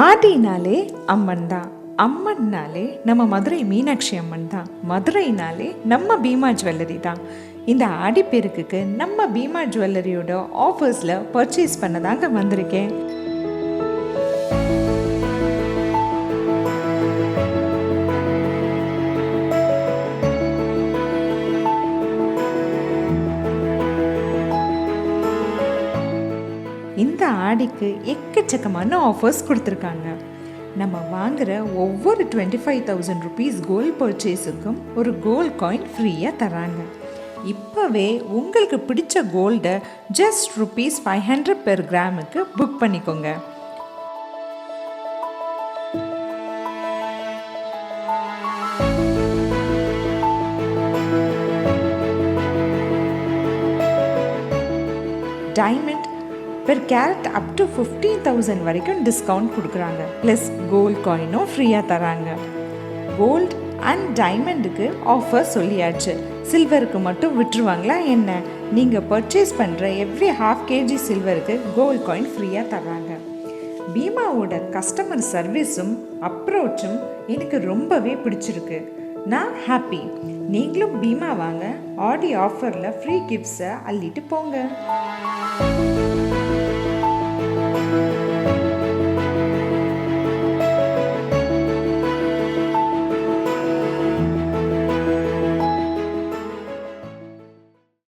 ஆதினாலே அம்மன் தான். அம்மன்னாலே நம்ம மதுரை மீனாட்சி அம்மன் தான். மதுரைனாலே நம்ம பீமா ஜுவல்லரி தான். இந்த ஆடிப்பெருக்குக்கு நம்ம பீமா ஜுவல்லரியோட ஆஃபர்ஸில் பர்ச்சேஸ் பண்ண தாங்க வந்திருக்கேன். இந்த ஆடிக்கு எக்கச்சக்கமான ஆஃபர்ஸ் கொடுத்துருக்காங்க. நம்ம வாங்குற ஒவ்வொரு twenty five thousand rupees gold பர்ச்சேஸுக்கும் ஒரு கோல்ட் காயின் ஃப்ரீயாக தராங்க. இப்போவே உங்களுக்கு பிடிச்ச கோல்டை just rupees five hundred per கிராமுக்கு புக் பண்ணிக்கோங்க. Diamond per carat up to fifteen thousand வரைக்கும் டிஸ்கவுண்ட் கொடுக்குறாங்க. ப்ளஸ் கோல்ட் காயினும் ஃப்ரீயாக தராங்க. கோல்ட் அண்ட் டைமண்டுக்கு ஆஃபர் சொல்லியாச்சு. சில்வருக்கு மட்டும் விட்டுருவாங்களா என்ன? நீங்கள் பர்ச்சேஸ் பண்ணுற எவ்ரி ஹாஃப் கேஜி சில்வருக்கு கோல்ட் காயின் ஃப்ரீயாக தர்றாங்க பீமாவோட கஸ்டமர் சர்வீஸும் அப்ரோச்சும் எனக்கு ரொம்பவே பிடிச்சிருக்கு. நான் ஹாப்பி நீங்களும் பீமா வாங்க. ஆடி ஆஃபரில் ஃப்ரீ கிஃப்ட்ஸை அள்ளிட்டு போங்க.